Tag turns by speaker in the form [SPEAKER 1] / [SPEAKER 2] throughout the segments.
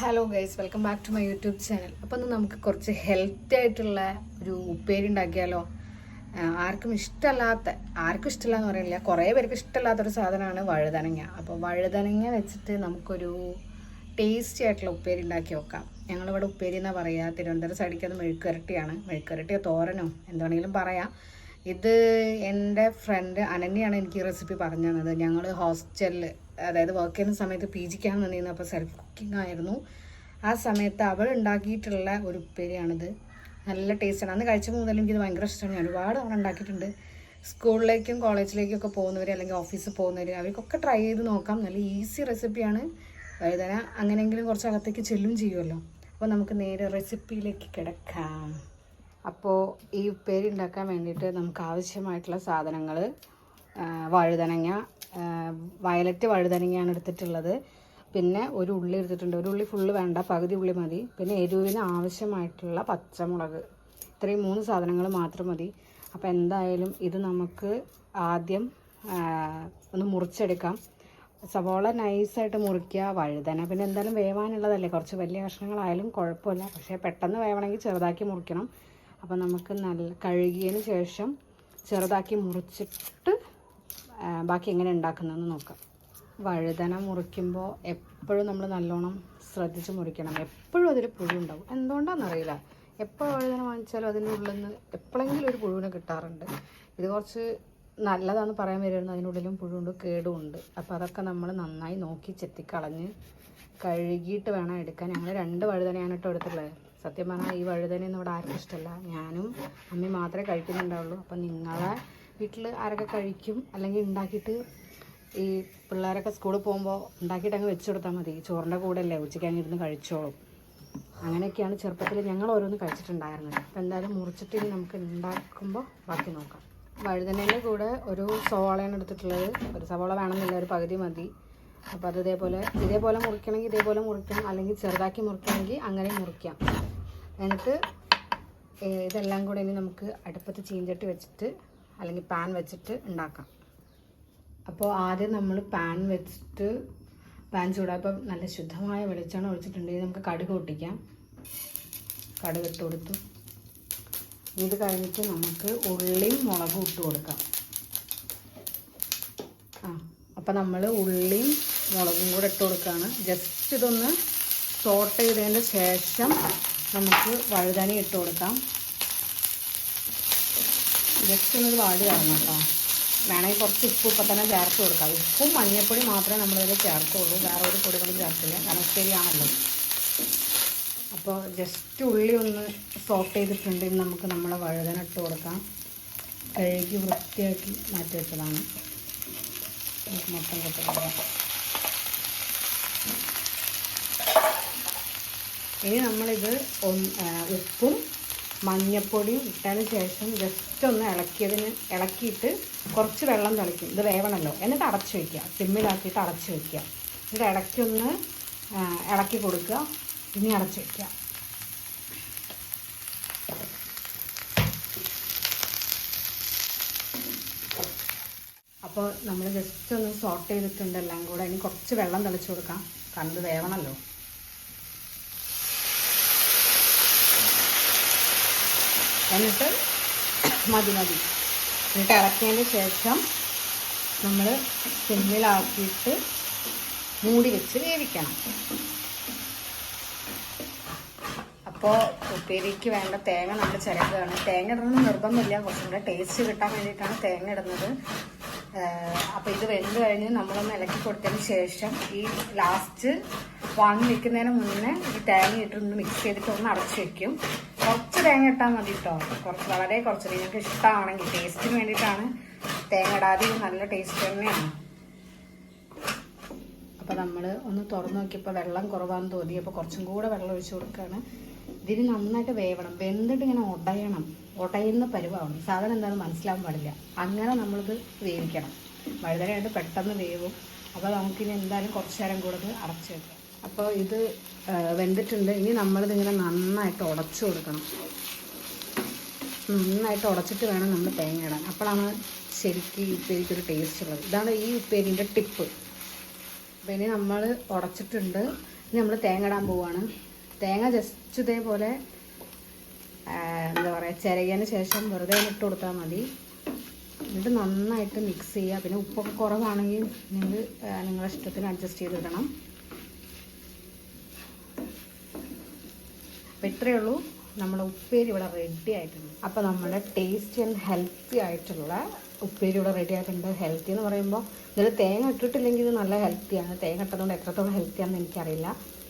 [SPEAKER 1] Hello guys welcome back to my YouTube channel അപ്പോൾ ഒന്ന് നമുക്ക് കുറച്ച് ഹെൽത്തി ആയിട്ടുള്ള ഒരു ഉപ്പേരി ഉണ്ടാക്കിയാലോ ആർക്കും ഇഷ്ടമല്ലാത്ത ആർക്കും ഇഷ്ടമില്ല എന്ന് പറയുന്നില്ല കുറേ പേർക്ക് ഇഷ്ടമല്ലാത്തൊരു സാധനമാണ് വഴുതനങ്ങ. അപ്പോൾ വഴുതനങ്ങ വെച്ചിട്ട് നമുക്കൊരു ടേസ്റ്റി ആയിട്ടുള്ള ഉപ്പേരി ഉണ്ടാക്കി നോക്കാം. ഞങ്ങളിവിടെ ഉപ്പേരി എന്നാ പറയുക തിരുവനന്തപുരം സൈഡിക്ക് അത് മെഴുക്കുരട്ടിയാണ് മെഴുക്കുരട്ടിയോ തോരനോ എന്താണെങ്കിലും പറയാം. ഇത് എന്റെ ഫ്രണ്ട് അനന്യാണ് എനിക്ക് ഈ റെസിപ്പി പറഞ്ഞു തന്നത് ഞങ്ങൾ ഹോസ്റ്റലിൽ അതായത് വർക്ക് ചെയ്യുന്ന സമയത്ത് പി ജിക്കാണ് നിന്നിരുന്നത് അപ്പോൾ സെൽഫ് കുക്കിംഗ് ആയിരുന്നു. ആ സമയത്ത് അവൾ ഉണ്ടാക്കിയിട്ടുള്ള ഒരു ഉപ്പേരിയാണിത്. നല്ല ടേസ്റ്റാണ് അന്ന് കഴിച്ച മുതൽ എനിക്കിത് ഭയങ്കര ഇഷ്ടമാണ് ഞാൻ ഒരുപാട് തവണ ഉണ്ടാക്കിയിട്ടുണ്ട്. സ്കൂളിലേക്കും കോളേജിലേക്കും ഒക്കെ പോകുന്നവർ അല്ലെങ്കിൽ ഓഫീസിൽ പോകുന്നവർ അവർക്കൊക്കെ ട്രൈ ചെയ്ത് നോക്കാം. നല്ല ഈസി റെസിപ്പിയാണ് വഴുതന അങ്ങനെയെങ്കിലും കുറച്ച് അകത്തേക്ക് ചെല്ലും ചെയ്യുമല്ലോ അപ്പോൾ നമുക്ക് നേരെ റെസിപ്പിയിലേക്ക് കിടക്കാം. അപ്പോൾ ഈ ഉപ്പേരി ഉണ്ടാക്കാൻ വേണ്ടിയിട്ട് നമുക്ക് ആവശ്യമായിട്ടുള്ള സാധനങ്ങൾ വഴുതനങ്ങ. വയലറ്റ് വഴുതനങ്ങയാണ് എടുത്തിട്ടുള്ളത്. പിന്നെ ഒരു ഉള്ളി എടുത്തിട്ടുണ്ട്. ഒരു ഉള്ളി ഫുള്ള് വേണ്ട പകുതി ഉള്ളി മതി. പിന്നെ എരിവിന് ആവശ്യമായിട്ടുള്ള പച്ചമുളക്. ഇത്രയും മൂന്ന് സാധനങ്ങൾ മാത്രം മതി. അപ്പോൾ എന്തായാലും ഇത് നമുക്ക് ആദ്യം ഒന്ന് മുറിച്ചെടുക്കാം. സവോള നൈസായിട്ട് മുറിക്കുക വഴുതന. പിന്നെ എന്തായാലും വേവാനുള്ളതല്ലേ. കുറച്ച് വലിയ കഷ്ണങ്ങളായാലും കുഴപ്പമില്ല. പക്ഷേ പെട്ടെന്ന് വേവണമെങ്കിൽ ചെറുതാക്കി മുറിക്കണം. അപ്പോൾ നമുക്ക് നല്ല കഴുകിയതിന് ശേഷം ചെറുതാക്കി മുറിച്ചിട്ട് ബാക്കി എങ്ങനെ ഉണ്ടാക്കുന്നതെന്ന് നോക്കാം. വഴുതന മുറിക്കുമ്പോൾ എപ്പോഴും നമ്മൾ നല്ലോണം ശ്രദ്ധിച്ച് മുറിക്കണം. എപ്പോഴും അതിൽ പുഴു ഉണ്ടാവും. എന്തുകൊണ്ടാണെന്നറിയില്ല എപ്പോൾ വഴുതന വാങ്ങിച്ചാലും അതിന്റെ ഉള്ളിൽ നിന്ന് എപ്പോഴെങ്കിലും ഒരു പുഴുവിനെ കിട്ടാറുണ്ട്. ഇത് കുറച്ച് നല്ലതാണെന്ന് പറയാൻ വരുന്നത് അതിനുള്ളിലും പുഴുണ്ട് കേടുമുണ്ട്. അപ്പോൾ അതൊക്കെ നമ്മൾ നന്നായി നോക്കി ചെത്തിക്കളഞ്ഞ് കഴുകിയിട്ട് വേണം എടുക്കാൻ. ഞങ്ങൾ രണ്ട് വഴുതനയാണ് കേട്ടോ എടുത്തിട്ടുള്ളത് സത്യം പറഞ്ഞാൽ ഈ വഴുതനയൊന്നും ഇവിടെ ആർക്കും ഇഷ്ടമല്ല ഞാനും അമ്മയും മാത്രമേ കഴിക്കുന്നുണ്ടാവുള്ളൂ. അപ്പം നിങ്ങളെ വീട്ടിൽ ആരൊക്കെ കഴിക്കും അല്ലെങ്കിൽ ഉണ്ടാക്കിയിട്ട് ഈ പിള്ളേരൊക്കെ സ്കൂളിൽ പോകുമ്പോൾ ഉണ്ടാക്കിയിട്ട് അങ്ങ് വെച്ച് കൊടുത്താൽ മതി. ചോറിന്റെ കൂടെ അല്ലേ ഉച്ചയ്ക്ക് അങ്ങ് ഇരുന്ന് കഴിച്ചോളും. അങ്ങനെയൊക്കെയാണ് ചെറുപ്പത്തിൽ ഞങ്ങൾ ഓരോന്ന് കഴിച്ചിട്ടുണ്ടായിരുന്നത്. അപ്പോൾ എന്തായാലും മുറിച്ചിട്ട് ഇനി നമുക്ക് ഉണ്ടാക്കുമ്പോൾ ബാക്കി നോക്കാം. വഴുതനേന്റെ കൂടെ ഒരു സവാളയാണ് എടുത്തിട്ടുള്ളത്. ഒരു സവാള വേണമെന്നില്ല ഒരു പകുതി മതി. അപ്പോൾ അത് ഇതേപോലെ ഇതേപോലെ മുറിക്കണമെങ്കിൽ ഇതേപോലെ മുറിക്കാം അല്ലെങ്കിൽ ചെറുതാക്കി മുറിക്കണമെങ്കിൽ അങ്ങനെ മുറിക്കാം. എന്നിട്ട് ഇതെല്ലാം കൂടെ ഇനി നമുക്ക് അടുപ്പത്ത് ചീഞ്ചട്ടി വെച്ചിട്ട് അല്ലെങ്കിൽ പാൻ വെച്ചിട്ട് ഉണ്ടാക്കാം. അപ്പോൾ ആദ്യം നമ്മൾ പാൻ വെച്ചിട്ട് പാൻ ചൂടായപ്പോൾ നല്ല ശുദ്ധമായ വെളിച്ചെണ്ണ ഒഴിച്ചിട്ടുണ്ടെങ്കിൽ നമുക്ക് കടുക് പൊട്ടിക്കാം. കടുക് ഇട്ട് കൊടുത്തു. ഇത് കഴിഞ്ഞിട്ട് നമുക്ക് ഉള്ളിയും മുളകും ഇട്ട് കൊടുക്കാം. ആ അപ്പം നമ്മൾ ഉള്ളിയും മുളകും കൂടെ ഇട്ട് കൊടുക്കുകയാണ് ജസ്റ്റ് ഇതൊന്ന് സോട്ട് ചെയ്തതിന് ശേഷം നമുക്ക് വഴുതന ഇട്ട് കൊടുക്കാം. ജസ്റ്റ് ഒന്ന് വാടി വരണം കേട്ടോ. വേണമെങ്കിൽ കുറച്ച് ഉപ്പ് ഇപ്പം തന്നെ ചേർത്ത് കൊടുക്കാം. ഉപ്പും മഞ്ഞൾപ്പൊടി മാത്രമേ നമ്മളിതിൽ ചേർത്തുള്ളൂ. വേറെ ഒരു പൊടികളും ചേർത്തില്ല. കാരണം ശരിയാണല്ലോ അപ്പോൾ ജസ്റ്റ് ഉള്ളി ഒന്ന് സോട്ട് ചെയ്തിട്ടുണ്ടെങ്കിൽ നമുക്ക് നമ്മളെ വഴുതന ഇട്ട് കൊടുക്കാം. കഴുകി വൃത്തിയാക്കി മാറ്റി വെച്ചതാണ്. മൊത്തം കൊടുക്കാം ഇനി നമ്മളിത് ഉപ്പും മഞ്ഞപ്പൊടിയും ഇട്ടതിന് ശേഷം ജസ്റ്റ് ഒന്ന് ഇളക്കിയതിന് ഇളക്കിയിട്ട് കുറച്ച് വെള്ളം തളിക്കും. ഇത് വേവണമല്ലോ എന്നിട്ട് അടച്ചു വയ്ക്കുക സിമ്മിലാക്കിയിട്ട് അടച്ച് വയ്ക്കുക എന്നിട്ട് ഇടയ്ക്കൊന്ന് ഇളക്കി കൊടുക്കുക. ഇനി അടച്ച് വയ്ക്കുക അപ്പോൾ നമ്മൾ ജസ്റ്റ് ഒന്ന് സോട്ട് ചെയ്തിട്ടുണ്ട് എല്ലാം കൂടെ. ഇനി കുറച്ച് വെള്ളം തളിച്ച് കൊടുക്കാം. കണ്ട് വേവണമല്ലോ എന്നിട്ട് മതി മതി. എന്നിട്ട് ഇറക്കിയതിന് ശേഷം നമ്മൾ സിമ്മിലാക്കിയിട്ട് മൂടി വെച്ച് വേവിക്കണം. അപ്പോൾ ഉപ്പേരിക്ക് വേണ്ട തേങ്ങ നമ്മൾ ചിരക്കുകയാണ് തേങ്ങ ഇടുന്നത് നിർബന്ധമില്ല. കുറച്ചും കൂടെ ടേസ്റ്റ് കിട്ടാൻ വേണ്ടിയിട്ടാണ് തേങ്ങ ഇടുന്നത്. അപ്പോൾ ഇത് വെന്ത് കഴിഞ്ഞ് നമ്മളൊന്ന് ഇലക്കി കൊടുത്തതിന് ശേഷം ഈ ലാസ്റ്റ് വാങ്ങി വെക്കുന്നതിന് മുന്നേ ഈ തേങ്ങ ഇട്ടൊന്ന് മിക്സ് ചെയ്തിട്ട് ഒന്ന് അടച്ചു വെക്കും. കുറച്ച് തേങ്ങ ഇട്ടാൽ മതി കേട്ടോ കുറച്ച് വളരെ കുറച്ച് നിങ്ങൾക്ക് ഇഷ്ടമാണെങ്കിൽ ടേസ്റ്റിന് വേണ്ടിയിട്ടാണ്. തേങ്ങ ഇടാതെ നല്ല ടേസ്റ്റ് തന്നെയാണ്. അപ്പോൾ നമ്മൾ ഒന്ന് തുറന്ന് നോക്കിയപ്പോൾ വെള്ളം കുറവാണെന്ന് തോന്നി. അപ്പോൾ കുറച്ചും കൂടെ വെള്ളം ഒഴിച്ചു കൊടുക്കുകയാണ് ഇതിന് നന്നായിട്ട് വേവണം. വെന്തിട്ട് ഇങ്ങനെ ഉടയണം ഉടയുന്ന പരുവാവണം സാധനം എന്താണെന്ന് മനസ്സിലാവാൻ പാടില്ല. അങ്ങനെ നമ്മളിത് വേവിക്കണം. വഴുതനയായിട്ട് പെട്ടെന്ന് വേവും. അപ്പോൾ നമുക്കിനി എന്തായാലും കുറച്ച് നേരം കൂടെ അടച്ചു വെക്കാം. അപ്പോൾ ഇത് വെന്തിട്ടുണ്ട്. ഇനി നമ്മളിതിങ്ങനെ നന്നായിട്ട് ഉടച്ചു കൊടുക്കണം. നന്നായിട്ട് ഉടച്ചിട്ട് വേണം നമ്മൾ തേങ്ങ ഇടാൻ. അപ്പോഴാണ് ശരിക്കും ഈ ഉപ്പേരിക്കൊരു ടേസ്റ്റ് ഉള്ളത്. ഇതാണ് ഈ ഉപ്പേരിന്റെ ടിപ്പ്. അപ്പോൾ ഇനി നമ്മൾ ഉടച്ചിട്ടുണ്ട്. ഇനി നമ്മൾ തേങ്ങ ഇടാൻ പോവുകയാണ് തേങ്ങ ജസ്റ്റ് ഇതേപോലെ എന്താ പറയുക ചിരകിയതിന് ശേഷം വെറുതെ ഇട്ട് കൊടുത്താൽ മതി. എന്നിട്ട് നന്നായിട്ട് മിക്സ് ചെയ്യുക. പിന്നെ ഉപ്പൊക്കെ കുറവാണെങ്കിൽ നിങ്ങൾ നിങ്ങളുടെ ഇഷ്ടത്തിന് അഡ്ജസ്റ്റ് ചെയ്തിടണം അപ്പോൾ ഇത്രയേ ഉള്ളൂ. നമ്മുടെ ഉപ്പേരി ഇവിടെ റെഡി ആയിട്ടുണ്ട്. അപ്പോൾ നമ്മുടെ ടേസ്റ്റി ആൻഡ് ഹെൽത്തി ആയിട്ടുള്ള ഉപ്പേരി ഇവിടെ റെഡി ആയിട്ടുണ്ട്. ഹെൽത്തി എന്ന് പറയുമ്പോൾ ഇതിൽ തേങ്ങ ഇട്ടിട്ടില്ലെങ്കിൽ ഇത് നല്ല ഹെൽത്തിയാണ് തേങ്ങ ഇട്ടതുകൊണ്ട് എത്രത്തോളം ഹെൽത്തിയാണെന്ന് എനിക്കറിയില്ല.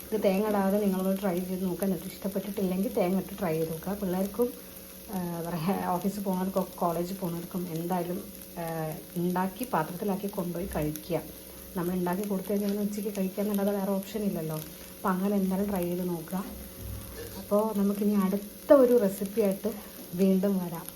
[SPEAKER 1] ഇത് തേങ്ങ ഇടാതെ നിങ്ങളൊന്ന് ട്രൈ ചെയ്ത് നോക്കുക എന്നിട്ട് ഇഷ്ടപ്പെട്ടിട്ടില്ലെങ്കിൽ തേങ്ങ ഇട്ട് ട്രൈ ചെയ്ത് നോക്കുക പിള്ളേർക്കും ഓഫീസിൽ പോകുന്നവർക്കും കോളേജിൽ പോകുന്നവർക്കും എന്തായാലും ഉണ്ടാക്കി പാത്രത്തിലാക്കി കൊണ്ടുപോയി കഴിക്കുക. നമ്മൾ ഉണ്ടാക്കി കൊടുത്തു കഴിഞ്ഞാൽ ഉച്ചയ്ക്ക് കഴിക്കുക എന്നല്ലാതെ വേറെ ഓപ്ഷൻ ഇല്ലല്ലോ. അപ്പോൾ അങ്ങനെ എന്തായാലും ട്രൈ ചെയ്ത് നോക്കുക. അപ്പോൾ നമുക്കിനി അടുത്ത ഒരു റെസിപ്പിയായിട്ട് വീണ്ടും വരാം.